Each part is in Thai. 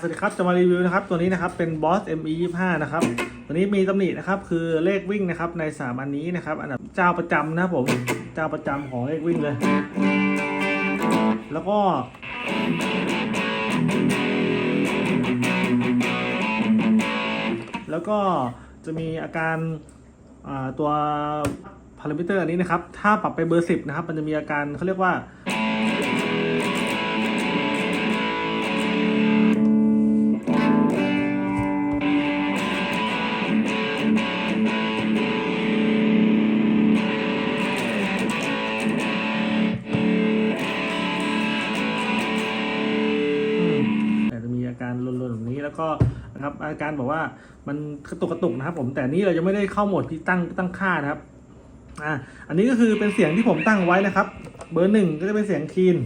สวัสดีครับจะมารีวิวนะครับตัวนี้นะครับเป็น Boss ME 25นะครับตัวนี้มีตำหนินะครับคือเลขวิ่งนะครับในสามอันนี้นะครับอันดับเจ้าประจำนะผมเจ้าประจำของเลขวิ่งเลย แล้วก็ แล้วก็จะมีอาการาตัวพารามิเตอร์อันนี้นะครับถ้าปรับไปเบอร์ 10นะครับมันจะมีอาการเขาเรียกว่า ก็นะครับอาการบอกว่ามันกระตุกกระตุกนะครับ ผมแต่นี้เราจะไม่ได้เข้าโหมดที่ตั้งตั้งค่านะครับอ่าอันนี้ก็คือเป็นเสียงที่ผมตั้งไว้นะครับ เบอร์หนึ่งก็จะเป็นเสียงคีน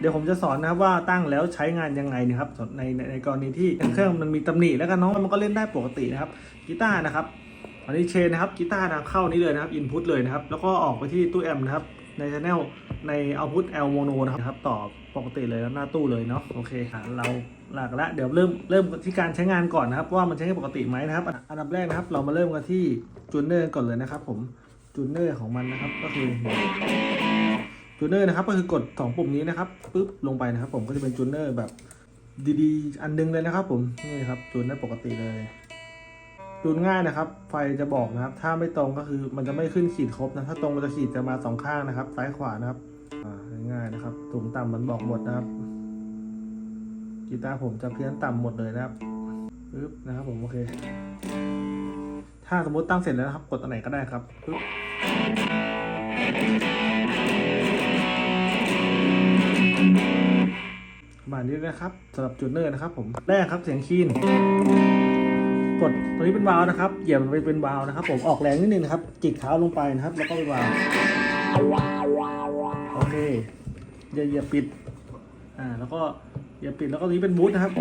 เดี๋ยวผมจะสอนนะครับว่าตั้งแล้วใช้งานยังไงนะครับในในในกรณีที่เครื่องมันมีตำหนิแล้วก็น้องมันก็เล่นได้ปกตินะครับกีตาร์นะครับอันนี้เชนนะครับกีตาร์นะเข้านี้เลยนะครับอินพุตเลยนะครับ แล้วก็ออกไปที่ตู้แอมนะครับในช anel ในเอาพุต L mono นะครับต่อ ปกติเลยแล้วหน้าตู้เลยเนาะโอเคเราหลักล้วเดี๋ยวเริ่มเริ่มที่การใช้งานก่อนนะครับ ว่ามันใช้งานปกติไหมนะครับ อันดับแรกนะครับ เรามาเริ่มกันที่จูเนอร์ก่อนเลยนะครับ ผมจูเนอร์ของมันนะครับก็คือจูเนอร์นะครับก็คือกดสองปุ่มนี้นะครับปุ๊บลงไปนะครับ ผมก็จะเป็นจูเนอร์แบบดีๆ อันนึงเลยนะครับ ผมนี่ครับจูนได้ปกติเลยจูนง่ายนะครับ ไฟจะบอกนะครับ ถ้าไม่ตรงก็คือมันจะไม่ขึ้นขีดครบนะ ถ้าตรงมันจะขีดจะมาสองข้างนะครับ ซ้ายขวานะครับ ง่ายนะครับสูงต่ำมันบอกหมดนะครับ กีตาร์ผมจะเพี้ยนต่ำหมดเลยนะครับปึ๊บนะครับผมโอเค ถ้าสมมติตั้งเสร็จแล้วนะครับ กดตัวไหนก็ได้ครับปึ๊บประมาณนี้นะครับสำหรับจูเนอร์นะครับ ผมแรกครับเสียงคีนกดตัวนี้เป็นวาล์วนะครับเหยียบมันไปเป็นวาล์วนะครับ ผมออกแรงนิดนึงนะครับจิกเท้าลงไปนะครับ แล้วก็เป็นวาล์วโอเค อย่าอย่าปิด อ่า แล้วก็อย่าปิดแล้วก็ตัวนี้เป็นบูทนะครับ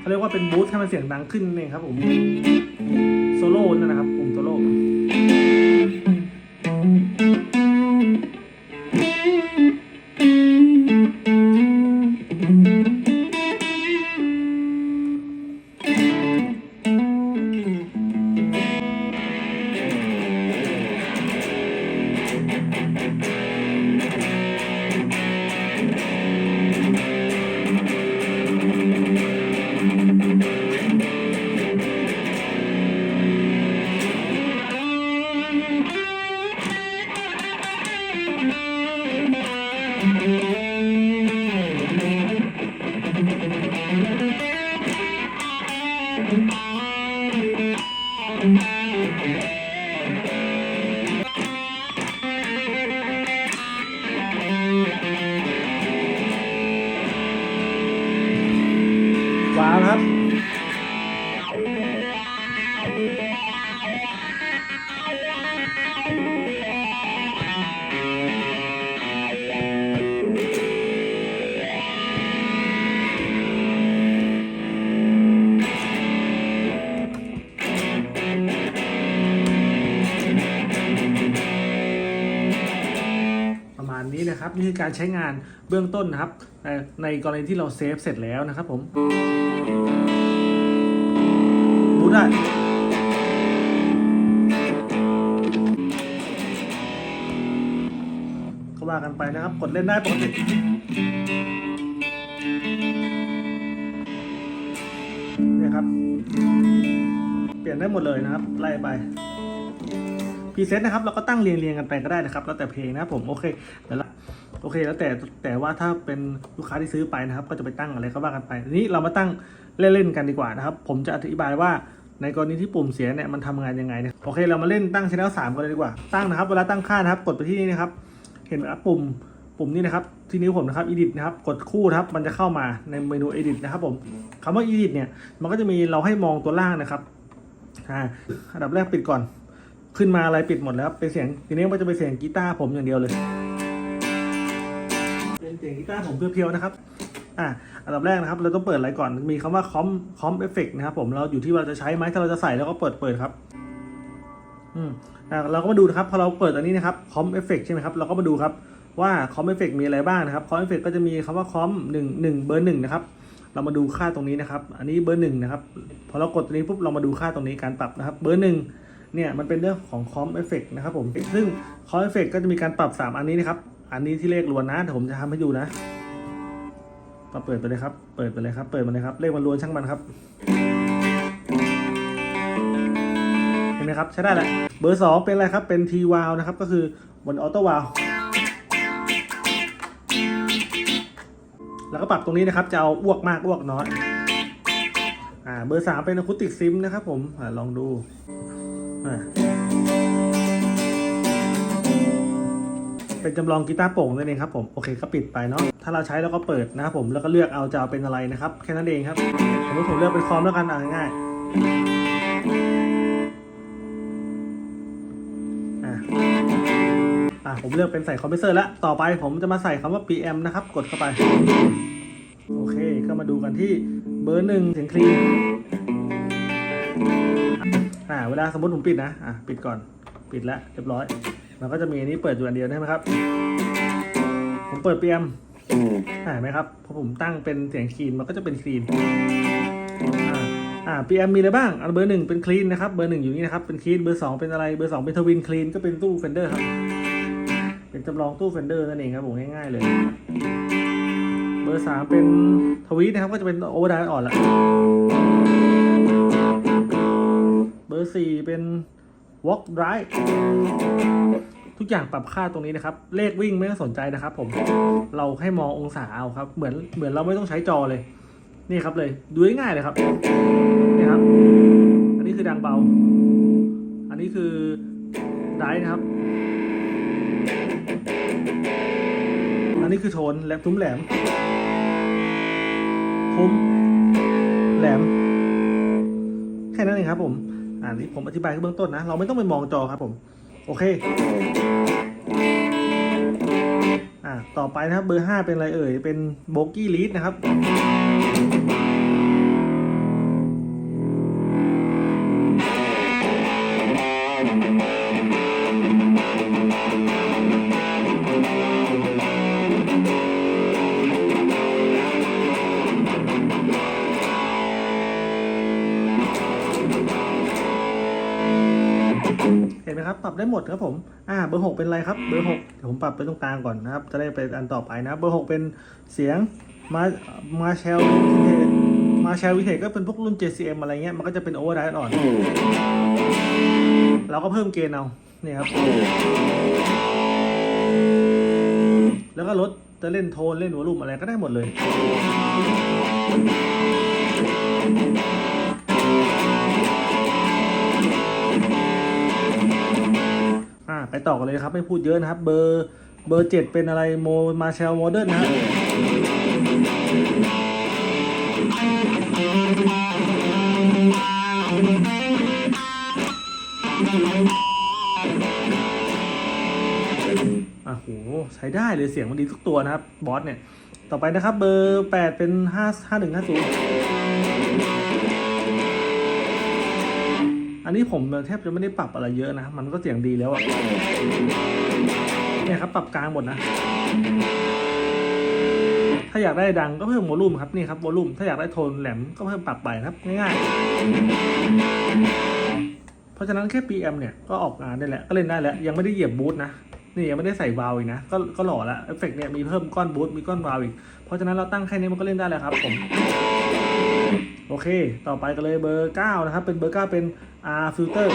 เขาเรียกว่าเป็นบูทให้มันเสียงดังขึ้นเองครับผม โซโล่นั่นนะครับ ปุ่มโซโล่ ว้ การใช้งานเบื้องต้นนะครับ ในกรณีที่เราเซฟเสร็จแล้วนะครับผมบูได้ก็ว่ากันไปนะครับ กดเล่นได้ปกติเนี่ยครับ เปลี่ยนได้หมดเลยนะครับ ไล่ไปพรีเซตนะครับเราก็ตั้งเรียงเรียงๆกันไปก็ได้นะครับ แล้วแต่เพลงนะผม โอเคแต่ละ โอเค แล้วแต่แต่ว่าถ้าเป็นลูกค้าที่ซื้อไปนะครับ ก็จะไปตั้งอะไรก็ว่ากันไปทีนี้เรามาตั้งเล่นๆกันดีกว่านะครับ ผมจะอธิบายว่าในกรณีที่ปุ่มเสียเนี่ยมันทำงานยังไงเนี่ยโอเคเรามาเล่นตั้งช anel สามกันเลยดีกว่าตั้งนะครับเวลาตั้งค่านะครับ กดไปที่นี่นะครับ เห็นไหมครับปุ่มปุ่มนี้นะครับ ที่นิ้วผมนะครับ edit นะครับ กดคู่ครับมันจะเข้ามาในเมนู edit นะครับผมคำว่า edit เนี่ยมันก็จะมีเราให้มองตัวล่างนะครับอ่าอันดับแรกปิดก่อน ขึ้นมาอะไรปิดหมดแล้วเป็นเสียงทีนี้มันจะเป็นเสียงกีตาร์ผมอย่างเดียวเลย เสียงกีตาร์ผมเพียวๆนะครับอะอันดับแรกนะครับ เราต้องเปิดอะไรก่อนมีคำว่าคอมคอมเอฟเฟกนะครับผมเราอยู่ที่เราจะใช้ไหมถ้าเราจะใส่แล้วก็เปิดเปิดครับอืมอ่าเราก็มาดูนะครับพอเราเปิดอันนี้นะครับคอมเอฟเฟกใช่ไหมครับเราก็มาดูครับว่าคอมเอฟเฟกมีอะไรบ้างนะครับคอมเอฟเฟกก็จะมีคำว่าคอมหนึ่งหนึ่งเบอร์หนึ่งนะครับเรามาดูค่าตรงนี้นะครับ อันนี้เบอร์หนึ่งนะครับพอเรากดตรงนี้ปุ๊บเรามาดูค่าตรงนี้การปรับนะครับเบอร์หนึ่งเนี่ยมันเป็นเรื่องของคอมเอฟเฟกนะครับผมซึ่งคอมเอฟเฟกก็จะมีการปรับ 3 อันนี้นะครับ อันนี้ที่เลขล้วนนะเดี๋ยวผมจะทำให้ดูนะก็เปิดไปเลยครับ เปิดไปเลยครับ เปิดมาเลยครับ เลขมันล้วนช่างมันครับ เห็นไหมครับใช้ได้แหละ เบอร์2เป็นอะไรครับ เป็น T w a l นะครับ ก็คือบนออโต้วาลแล้วก็ปรับตรงนี้นะครับ จะเอาอ้วกมากอ้วกน้อย อ่า เบอร์3เป็นอะคูติกซิมนะครับผม อ่าลองดู อ่า เป็นจำลองกีตาร์โป่งนั่นเองครับผมโอเคก็ปิดไปเนาะถ้าเราใช้แล้วก็เปิดนะครับผมแล้วก็เลือกเอาจะเอาเป็นอะไรนะครับแค่นั้นเองครับสมมติผมเลือกเป็นคอมแล้วกันอ่าง่ายอะอะผมเลือกเป็นใส่คอมเพรสเซอร์แล้วต่อไปผมจะมาใส่คำว่า PM นะครับ กดเข้าไป โอเคก็มาดูกันที่เบอร์หนึ่งเสียงคลีนอ่าเวลาสมมติผมปิดนะ อะ ปิดก่อน ปิดแล้วเรียบร้อย มันก็จะมีอันนี้เปิดอยู่อันเดียวใช่ไหมครับ ผมเปิด PM อ่าเห็นไหมครับพอผมตั้งเป็นเสียงคลีนมันก็จะเป็นคลีนอ่าอ่า PM มีอะไรบ้างอันเบอร์หนึ่งเป็นคลีนนะครับ เบอร์หนึ่งอยู่นี่นะครับ เป็นคลีน เบอร์สองเป็นอะไร เบอร์สองเป็นทวินคลีนก็เป็นตู้เฟนเดอร์ครับ เป็นจำลองตู้เฟนเดอร์นั่นเองครับผมง่ายๆเลย เบอร์สามเป็นทวีตนะครับ ก็จะเป็นโอเวอร์ไดอ่อนละ เบอร์สี่เป็น วอล์กไดร์ทุกอย่างปรับค่าตรงนี้นะครับ เลขวิ่งไม่ต้องสนใจนะครับ ผม เราให้มององศาเอาครับ เหมือนเหมือนเราไม่ต้องใช้จอเลย นี่ครับเลย ดูง่ายเลยครับ นี่ครับ อันนี้คือดังเบา อันนี้คือไดร์นะครับ อันนี้คือโทนแหลมทุ้มแหลม ทุ้มแหลม แค่นั้นเองครับผม อันนี้ผมอธิบายเบื้องต้นนะ เราไม่ต้องไปมองจอครับผม โอเค อ่าต่อไปนะครับเบอร์ห้าเป็นอะไรเอ่ย เป็นโบกี้ลีดนะครับ ไหมครับปรับได้หมดครับผม อ่า เบอร์หกเป็นอะไรครับ เบอร์หกเดี๋ยวผมปรับไปตรงกลางก่อนนะครับ จะได้ไปอันต่อไปนะ เบอร์หกเป็นเสียงมา มาเชลวิเทมาเชลวิเทก็เป็นพวกรุ่น JCM อะไรเงี้ย มันก็จะเป็นโอเวอร์ไดร์อ่อน เราก็เพิ่มเกณฑ์เอา นี่ครับ แล้วก็ลดจะเล่นโทนเล่นวอลลุ่มอะไรก็ได้หมดเลย ไปต่อกันเลยครับ ไม่พูดเยอะนะครับ เบอร์เบอร์เจ็ดเป็นอะไรโมมาเชลโมเดิร์นนะฮะอะโหใช้ได้เลยเสียงมันดีทุกตัวนะครับ บอสเนี่ย ต่อไปนะครับ เบอร์แปดเป็นห้าห้าหนึ่งห้าศูนย์ อันนี้ผมแทบจะไม่ได้ปรับอะไรเยอะนะ มันก็เสียงดีแล้วอะเนี่ยครับปรับกลางหมดนะ ถ้าอยากได้ดังก็เพิ่มโวลูมครับนี่ครับโวลูมถ้าอยากได้โทนแหลมก็เพิ่มปรับไปครับง่ายๆ เพราะฉะนั้นแค่ PM เนี่ยก็ออกงานได้แล้วก็เล่นได้แล้วยังไม่ได้เหยียบบูทนะนี่ยังไม่ได้ใส่วาล์วอีกนะก็ก็หล่อละเอฟเฟกเนี่ยมีเพิ่มก้อนบูทมีก้อนวาล์วอีก เพราะฉะนั้นเราตั้งแค่นี้มันก็เล่นได้แล้วครับผม โอเค ต่อไปกันเลยเบอร์ 9 นะครับ เป็นเบอร์ 9 เป็น R filter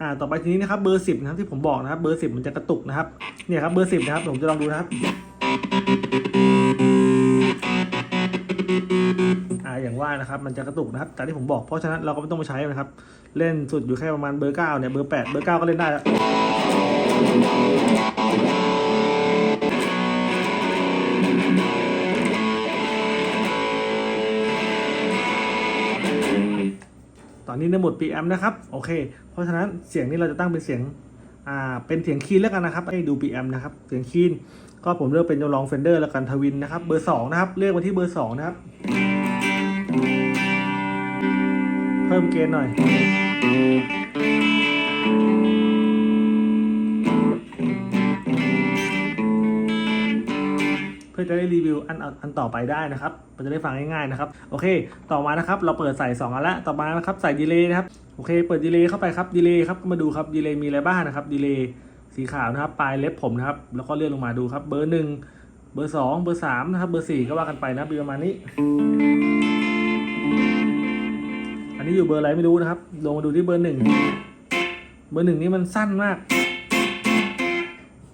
อ่าต่อไปทีนี้นะครับเบอร์10นะครับที่ผมบอกนะครับเบอร์10มันจะกระตุกนะครับเนี่ยครับเบอร์10นะครับผมจะลองดูนะครับอ่าอย่างว่านะครับมันจะกระตุกนะครับจากที่ผมบอกเพราะฉะนั้นเราก็ไม่ต้องมาใช้นะครับ เล่นสุดอยู่แค่ประมาณเบอร์9เนี่ยเบอร์8เบอร์9ก็เล่นได้แล้ว นี่ในโหมด PM นะครับโอเค เพราะฉะนั้นเสียงนี้เราจะตั้งเป็นเสียงอ่าเป็นเสียงคีนแล้วกันนะครับให้ดู PM นะครับเสียงคีนก็ผมเลือกเป็นจำลองเฟนเดอร์แล้วกันทวินนะครับเบอร์สองนะครับเลือกมาที่เบอร์สองนะครับเพิ่มเกณฑ์หน่อย พื่อจะได้รีวิวอันอันต่อไปได้นะครับมันจะได้ฟังง่ายๆนะครับโอเค ต่อมานะครับเราเปิดใส่2อันละต่อมานะครับใส่ดีเลย์นะครับโอเค เปิดดีเลย์เข้าไปครับดีเลย์ครับมาดูครับดีเลย์มีอะไรบ้างนะครับดีเลย์สีขาวนะครับปลายเล็บผมนะครับแล้วก็เลื่อนลงมาดูครับเบอร์หนึ่งเบอร์สองเบอร์สามนะครับเบอร์สี่ก็ว่ากันไปนะประมาณนี้ อันนี้อยู่เบอร์อะไรไม่รู้นะครับลงมาดูที่เบอร์หนึ่งเบอร์หนึ่งนี่มันสั้นมาก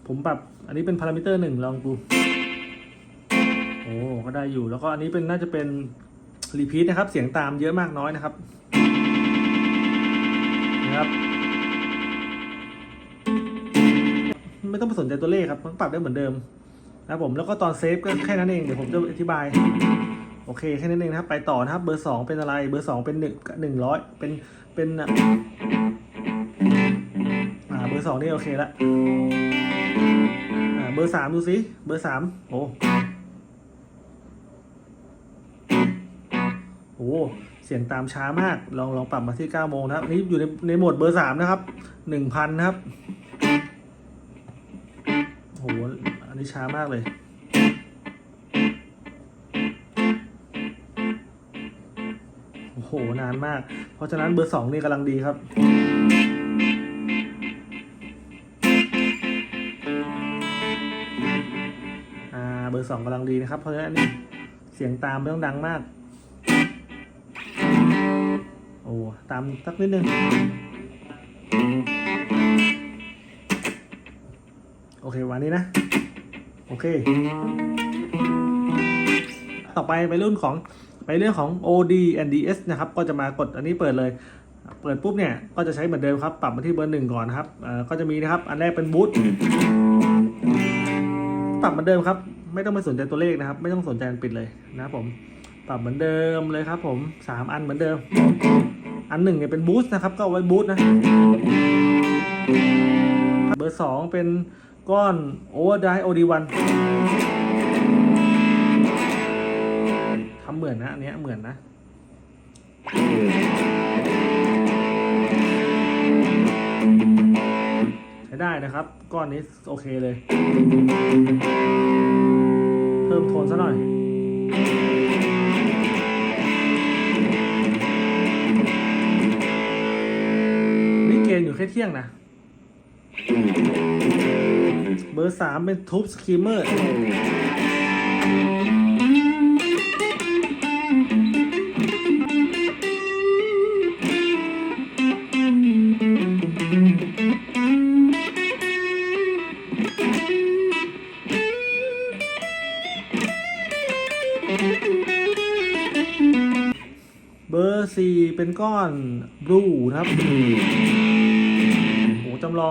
ผมปรับอันนี้เป็นพารามิเตอร์หนึ่งลองดู โอ้ก็ได้อยู่แล้วก็อันนี้เป็นน่าจะเป็นรีพีทนะครับ เสียงตามเยอะมากน้อยนะครับนะครับ ไม่ต้องไปสนใจตัวเลขครับมันปรับได้เหมือนเดิมนะครับผมแล้วก็ตอนเซฟก็แค่นั้นเองเดี๋ยวผมจะอธิบาย โอเคแค่นั้นเองนะครับ ไปต่อนะครับ เบอร์สองเป็นอะไรเบอร์สองเป็นหนึ่งหนึ่งร้อยเป็นเป็นอะอ่าเบอร์สองนี่โอเคละอ่าเบอร์สามดูสิเบอร์สามโอ้ โอ้เสียงตามช้ามาก ลองลองปรับมาที่9โมงนะครับนนี้อยู่ในในโหมดเบอร์3นะครับ1,000นะครับโหอันนี้ช้ามากเลย โอ้โห นานมาก เพราะฉะนั้นเบอร์ 2 นี่กำลังดีครับอ่าเบอร์2กำลังดีนะครับ เพราะฉะนั้นเสียงตามไม่ต้องดังมาก ตามสักนิดนึง โอเควันนี้นะ โอเค ต่อไปไปรุ่นของไปเรื่องของ OD and DS นะครับ ก็จะมากดอันนี้เปิดเลย เปิดปุ๊บเนี่ย ก็จะใช้เหมือนเดิมครับ ปรับมาที่เบอร์หนึ่งก่อนนะครับก็จะมีนะครับ อันแรกเป็นบูทปรับเหมือนเดิมครับ ไม่ต้องไปสนใจตัวเลขนะครับ ไม่ต้องสนใจปิดเลยนะครับผม ปรับเหมือนเดิมเลยครับผมสามอันเหมือนเดิม อันหนึ่งเนี่ยเป็นบูสต์นะครับ ก็เอาไว้บูสต์นะ เบอร์สองเป็นก้อนโอเวอร์ไดโอดีวันทำเหมือนนะอันนี้เหมือนนะใช้ได้นะครับ ก้อนนี้โอเคเลย เพิ่มโทนซะหน่อย นี่เกณฑ์อยู่แค่เที่ยงนะ เบอร์สามเป็นทูบสกีมเมอร์เบอร์สี่เป็นก้อนบลูนะครับโหจำล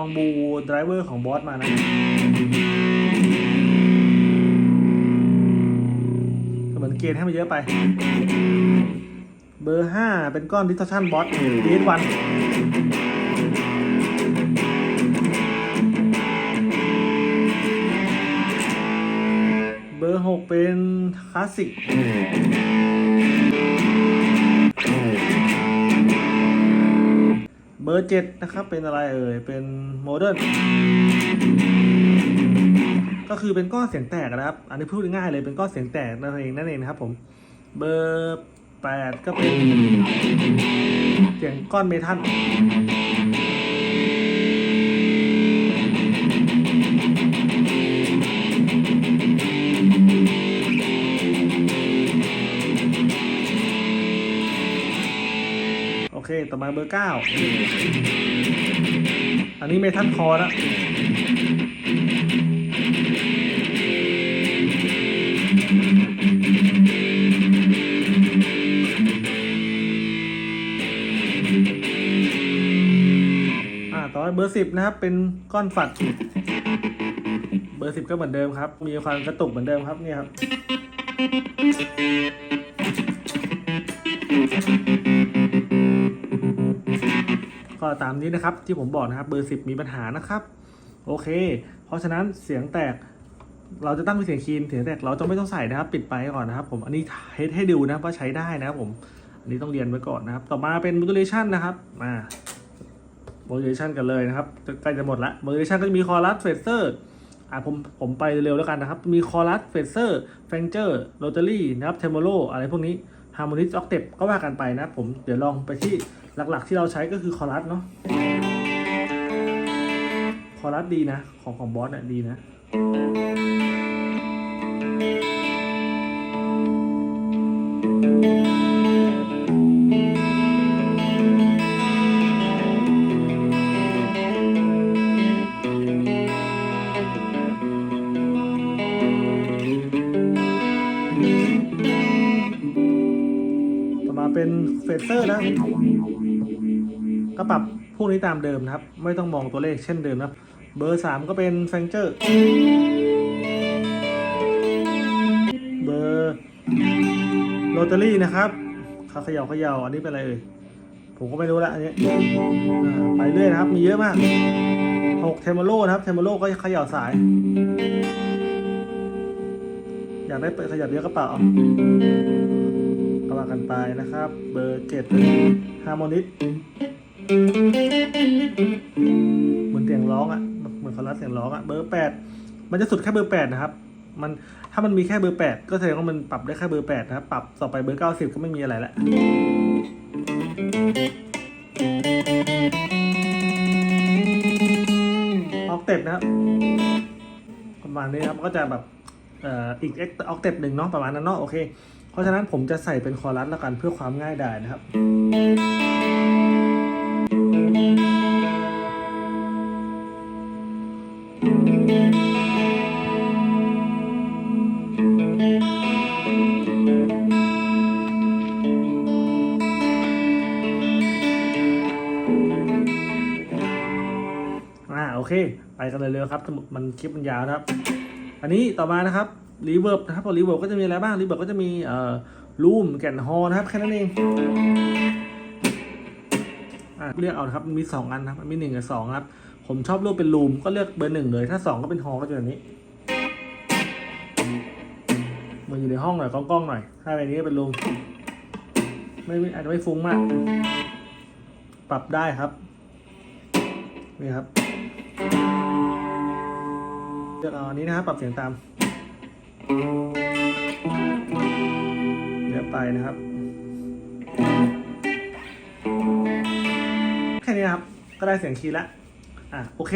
องบูไดรเวอร์ของบอสมานะ เหมือนเกณฑ์ให้มันเยอะไป เบอร์ห้าเป็นก้อนดิสชั่นบอสดีเอวันเบอร์หกเป็นคลาสสิก อร์เจ็ดนะครับเป็นอะไรเอ่ยเป็นโมเดิร์นก็คือเป็นก้อนเสียงแตกนะครับ อันนี้พูดง่ายเลยเป็นก้อนเสียงแตกนั่นเองนั่นเองนะครับผมเบอร์แปดก็เป็นเสียงก้อนเมทัล ต่อมาเบอร์เก้าอันนี้เมทัลคอร์ล้วอ่าต่อไปเบอร์สิบนะครับ เป็นก้อนฝัด เบอร์สิบก็เหมือนเดิมครับ มีความกระตุกเหมือนเดิมครับเนี่ยครับ ก็ตามนี้นะครับที่ผมบอกนะครับเบอร์10มีปัญหานะครับ โอเค เพราะฉะนั้นเสียงแตกเราจะตั้งเป็นเสียงคีนเสียงแตกเราจะไม่ต้องใส่นะครับ ปิดไปก่อนนะครับ ผมอันนี้เทสให้ดูนะว่าใช้ได้นะครับผมอันนี้ต้องเรียนไว้ก่อนนะครับ ต่อมาเป็น modulation นะครับมา modulation กันเลยนะครับใกล้จะหมดละ modulation ก็จะมี chorus phaser อ่าผมผมไปเร็วแล้วกันนะครับ มี chorus phaser flanger rotary นะครับ tremolo อะไรพวกนี้ harmonic octave ก็ว่ากันไปนะผมเดี๋ยวลองไปที่หลักๆที่เราใช้ก็คือคอรัสเนาะคอรัสดีนะ ของของบอสเนี่ยดีนะ พวกนี้ตามเดิมนะครับ ไม่ต้องมองตัวเลขเช่นเดิมนะครับเบอร์สามก็เป็นแฟงเจอร์เบอร์โรตารี่นะครับขาเขย่าเขย่าอันนี้เป็นอะไรเอ่ยผมก็ไม่รู้ละอันนี้ไปเรื่อยนะครับ มีเยอะมากหกเทมโลนะครับเทมโลก็เขย่าสาย อยากได้เปิดขยับเยอะก็เปล่าเอาก็ว่ากันไปนะครับ เบอร์เจ็ดฮาร์โมนิส เหมือนเสียงร้องอะ่ะเหมือนคอรัสเสียงร้องอะ่ะเบอร์แปดมันจะสุดแค่เบอร์แปดนะครับ มันถ้ามันมีแค่เบอร์แปดก็แสดงว่ามันปรับได้แค่เบอร์แปดนะครับปรับต่อไปเบอร์เก้าสิบก็ไม่มีอะไรละออกเต็ปนะครับประมาณนี้ครับก็จะแบบอีกเอ็กออกเต็ปหนึ่งเนาะประมาณนั้นเนาะโอเค เพราะฉะนั้นผมจะใส่เป็นคอรัสแล้วกันเพื่อความง่ายดายนะครับ กันเลยเร็วครับมันคลิปมันยาวนะครับ อันนี้ต่อมานะครับรีเวิร์บนะครับพอรีเวิร์บก็จะมีอะไรบ้างรีเวิร์บก็จะมีเอ่อรูมแก่นฮอนะครับแค่นั้นเองอ่าเลือกเอาครับมันมีสองอันนะครับมันมีหนึ่งกับสองครับผมชอบเลือกเป็นรูมก็เลือกเบอร์หนึ่งเลยถ้าสองก็เป็นฮอก็จะแบบนี้มันอยู่ในห้องหน่อยกล้องๆหน่อย ถ้าแบบนี้ก็เป็นรูมไม่อาจจะไม่ฟุ้งมาก ปรับได้ครับนี่ครับ เดี๋ยวเอาอันนี้นะครับปรับเสียงตาม เดี๋ยวไปนะครับ แค่นี้นะครับ ก็ได้เสียงคีย์แล้ว อะโอเค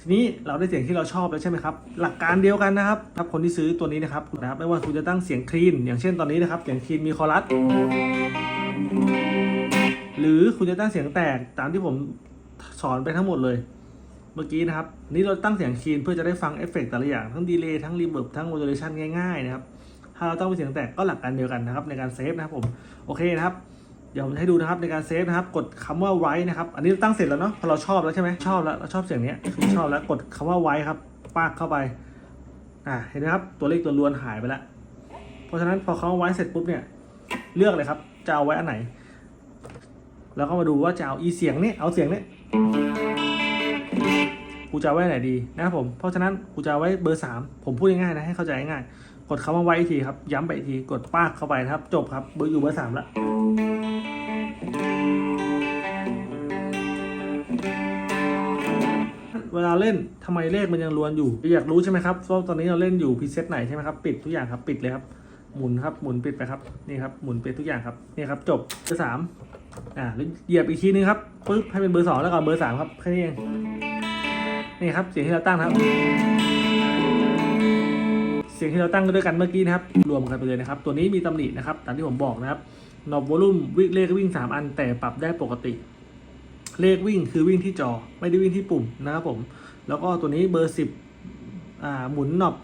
ทีนี้เราได้เสียงที่เราชอบแล้วใช่ไหมครับ หลักการเดียวกันนะครับครับคนที่ซื้อตัวนี้นะครับนะครับ ไม่ว่าคุณจะตั้งเสียงคลีน อย่างเช่นตอนนี้นะครับ เสียงคลีนมีคอรัส หรือคุณจะตั้งเสียงแตกตามที่ผมสอนไปทั้งหมดเลย เมื่อกี้นะครับ นี่เราตั้งเสียงคีนเพื่อจะได้ฟังเอฟเฟกต์แต่ละอย่างทั้งดีเลย์ทั้งรีเบิร์บทั้งโมดูเลชันง่ายๆนะครับ ถ้าเราตั้งเป็นเสียงแตกก็หลักการเดียวกันนะครับในการเซฟนะครับผม โอเคนะครับ เดี๋ยวผมจะให้ดูนะครับในการเซฟนะครับ กดคำว่าไว้นะครับ อันนี้ตั้งเสร็จแล้วเนาะ พอเราชอบแล้วใช่ไหมชอบแล้วเราชอบเสียงนี้คือชอบแล้วกดคำว่าไว้ครับ ปากเข้าไป อ่า เห็นไหมครับ ตัวเลขตัวล้วนหายไปแล้ว เพราะฉะนั้นพอเขาไว้เสร็จปุ๊บเนี่ย เลือกเลยครับ จะเอาไว้อันไหน แล้วก็มาดูว่าจะเอาอีเสียงนี่เอาเสียงนี่ กูจะไว้ไหนดีนะครับผม เพราะฉะนั้นกูจะไว้เบอร์สามผมพูดง่ายๆนะให้เข้าใจง่ายกดคำว่าไว้อีกทีครับ ย้ำไปอีกทีกดปากเข้าไปนะครับ จบครับเบอร์อยู่เบอร์สามละเวลาเล่นทำไมเลขมันยังล้วนอยู่ อยากรู้ใช่ไหมครับว่าตอนนี้เราเล่นอยู่พีเซตไหนใช่ไหมครับ ปิดทุกอย่างครับ ปิดเลยครับ หมุนครับ หมุนปิดไปครับ นี่ครับ หมุนปิดทุกอย่างครับ นี่ครับ จบเบอร์สามอ่าแล้วเหยียบอีกทีนึงครับปึ๊บให้เป็นเบอร์สองแล้วก็เบอร์สามครับ แค่นี้เอง นี่ครับเสียงที่เราตั้งครับ เสียงที่เราตั้งด้วยกันเมื่อกี้นะครับ รวมกันไปเลยนะครับ ตัวนี้มีตำหนินะครับตามที่ผมบอกนะครับหนอบวอลุ่มวิ่งเลขวิ่งสามอัน แต่ปรับได้ปกติ เลขวิ่งคือวิ่งที่จอไม่ได้วิ่งที่ปุ่มนะครับผม แล้วก็ตัวนี้เบอร์สิบอ่าหมุนหนอบ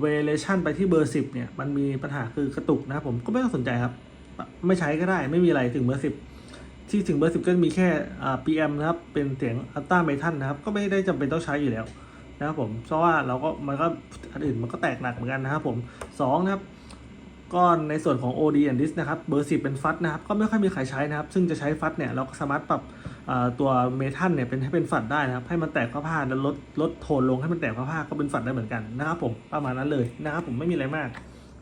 เวเลชันไปที่เบอร์สิบเนี่ยมันมีปัญหาคือกระตุกนะครับผมก็ไม่ต้องสนใจครับ ไม่ใช้ก็ได้ไม่มีอะไรถึงเบอร์สิบ ที่ถึงเบอร์สิบก็มีแค่อ่า PM นะครับ เป็นเสียงอัลต้าเมทัลนะครับ ก็ไม่ได้จำเป็นต้องใช้อยู่แล้วนะครับผม เพราะว่าเราก็มันก็อันอื่นมันก็แตกหนักเหมือนกันนะครับผมสองนะครับก็ในส่วนของ OD and Dis นะครับ เบอร์ 10 เป็นฟัดนะครับ ก็ไม่ค่อยมีใครใช้นะครับ ซึ่งจะใช้ฟัดเนี่ยเราก็สามารถปรับตัวเมทัลเนี่ยเป็นให้เป็นฝัดได้นะครับ ให้มันแตกผ้าผ้าแล้วลดลดโทนลงให้มันแตกผ้าผ้าก็เป็นฝัดได้เหมือนกันนะครับผมประมาณนั้นเลยนะครับผมไม่มีอะไรมาก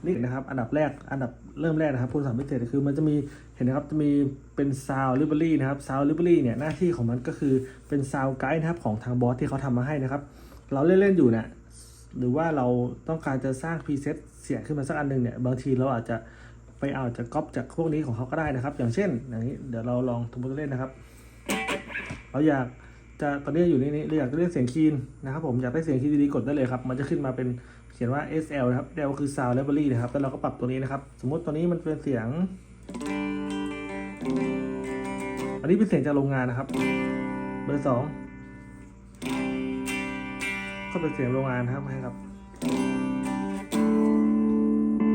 นี่นะครับ อันดับแรก อันดับเริ่มแรกนะครับคุณสามพิเศษคือมันจะมีเห็นนะครับจะมีเป็นซาวลิเบอรี่นะครับซาวลิเบอรี่เนี่ยหน้าที่ของมันก็คือเป็นซาวไกด์นะครับของทางบอสที่เขาทำมาให้นะครับ เราเล่นๆอยู่เนี่ยหรือว่าเราต้องการจะสร้างพรีเซตเสียงขึ้นมาสักอันหนึ่งเนี่ยบางทีเราอาจจะไปเอาจากก๊อปจากพวกนี้ของเขาก็ได้นะครับ อย่างเช่น อย่างนี้เดี๋ยวเราลองสมมติเล่นนะครับ เราอยากจะตอนนี้อยู่ในนี้เราอยากเล่นเสียงคีนนะครับ ผมอยากได้เสียงคีนดีๆกดได้เลยครับ มันจะขึ้นมาเป็น ขียนว่า SL นะครับ L คือ Sound Library นะครับ แล้วเราก็ปรับตัวนี้นะครับ สมมติตัวนี้มันเป็นเสียง อันนี้เป็นเสียงจากโรงงานนะครับ เบอร์สองก็เป็นเสียงโรงงานนะครับให้ครับ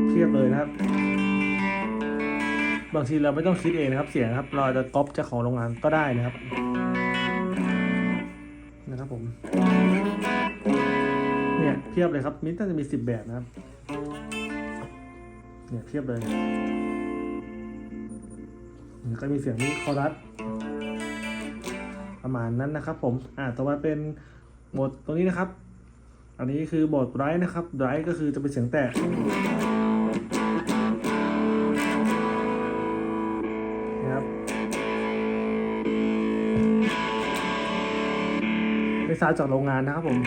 เทียบเลยนะครับ บางทีเราไม่ต้องคิดเองนะครับ เสียงครับ เราจะก๊อปจากของโรงงานก็ได้นะครับ นะครับผม เนี่ยเทียบเลยครับมิตรน่าจะมีสิบแบบนะครับเนี่ยเทียบเลยเนี่ยก็มีเสียงนี้คอรัสประมาณนั้นนะครับ ผมอ่าต่อมาเป็นโหมดตรงนี้นะครับ อันนี้คือโหมดไ i นะครับไ i ก็คือจะเป็นเสียงแตกนะครับเป็นซาวจากโรงงานนะครับผม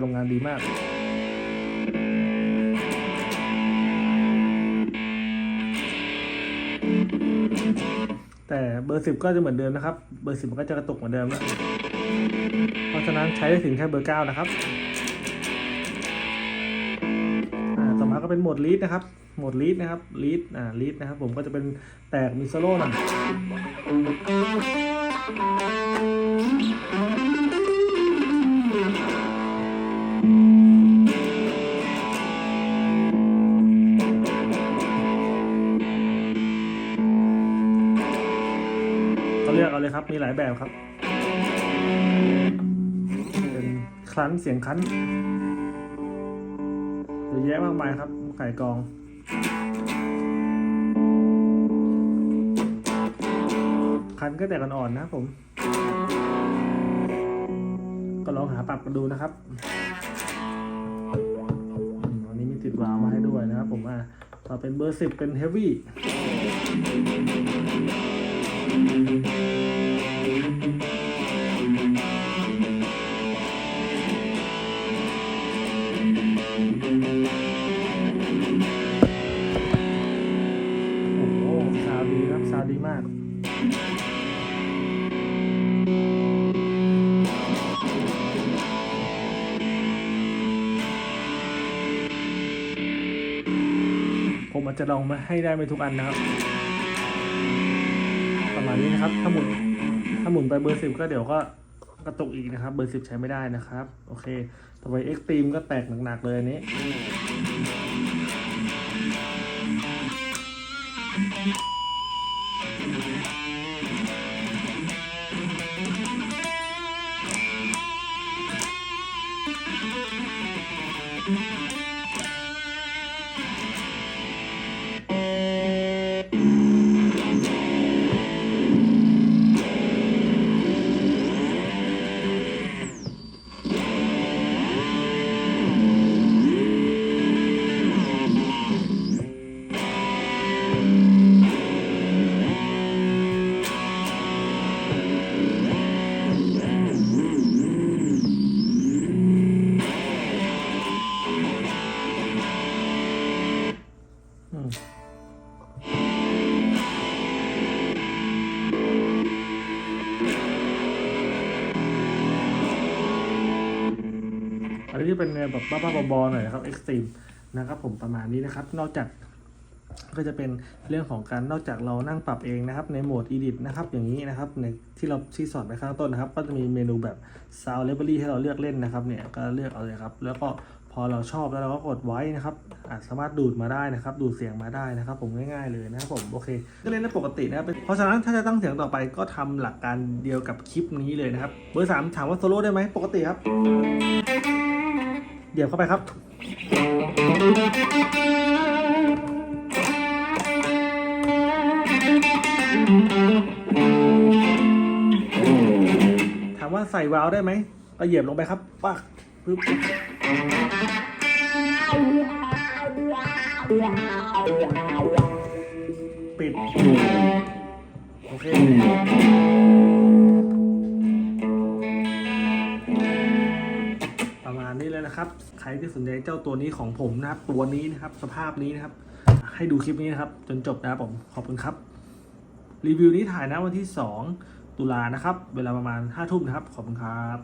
โรงงานดีมาก แต่เบอร์สิบก็จะเหมือนเดิมนะครับ เบอร์สิบมันก็จะกระตุกเหมือนเดิมแล้วเพราะฉะนั้นใช้ได้ถึงแค่เบอร์เก้านะครับต่อมาก็เป็นโหมดลีดนะครับโหมดลีดนะครับลีดอ่าลีดนะครับ ผมก็จะเป็นแตกมีโซโล่หน่อ มีหลายแบบครับ เป็นคลั้นเสียงคั้นเยอะแยะมากมายครับ ไก่กองคันก็แต่กันอ่อนนะครับผม ก็ลองหาปรับกันดูนะครับอันนี้มีติดวาล์วมาให้ด้วยนะครับผมอะต่อเป็นเบอร์สิบเป็นเฮฟวี่ ผมอาจจะลองมาให้ได้ไม่ทุกอันนะครับ ประมาณนี้นะครับ ถ้าหมุนถ้าหมุนไปเบอร์สิบก็เดี๋ยวก็กระตุกอีกนะครับ เบอร์สิบใช้ไม่ได้นะครับ โอเค ต่อไปเอ็กซ์ตรีมก็แตกหนักๆเลยอันนี้ แบบบ้าๆบอๆหน่อยนะครับเอ็กซ์ตรีมนะครับผมประมาณนี้นะครับ นอกจากก็จะเป็นเรื่องของการนอกจากเรานั่งปรับเองนะครับ ในโหมด Edit นะครับอย่างนี้นะครับในที่เราที่สอนไปข้างต้นนะครับ ก็จะมีเมนูแบบ Sound Library ให้เราเลือกเล่นนะครับเนี่ยก็เลือกเอาเลยครับ แล้วก็พอเราชอบแล้วเราก็กดไว้นะครับอาจสามารถดูดมาได้นะครับ ดูดเสียงมาได้นะครับ ผมง่ายๆเลยนะครับผมโอเค ก็เล่นได้ปกตินะครับเพราะฉะนั้นถ้าจะตั้งเสียงต่อไปก็ทำหลักการเดียวกับคลิปนี้เลยนะครับเบอร์สามถามว่าโซโล่ได้ไหมปกติครับ เหยียบเข้าไปครับ ถามว่าใส่วาล์วได้ไหมก็เหยียบลงไปครับ ปักปึ๊บปิด โอเค เลยนะครับ ใครที่สนใจเจ้าตัวนี้ของผมนะครับ ตัวนี้นะครับ สภาพนี้นะครับ ให้ดูคลิปนี้นะครับ จนจบนะครับผมขอบคุณครับ รีวิวนี้ถ่ายนะวันที่ 2 ตุลานะครับ เวลาประมาณ5ทุ่มนะครับ ขอบคุณครับ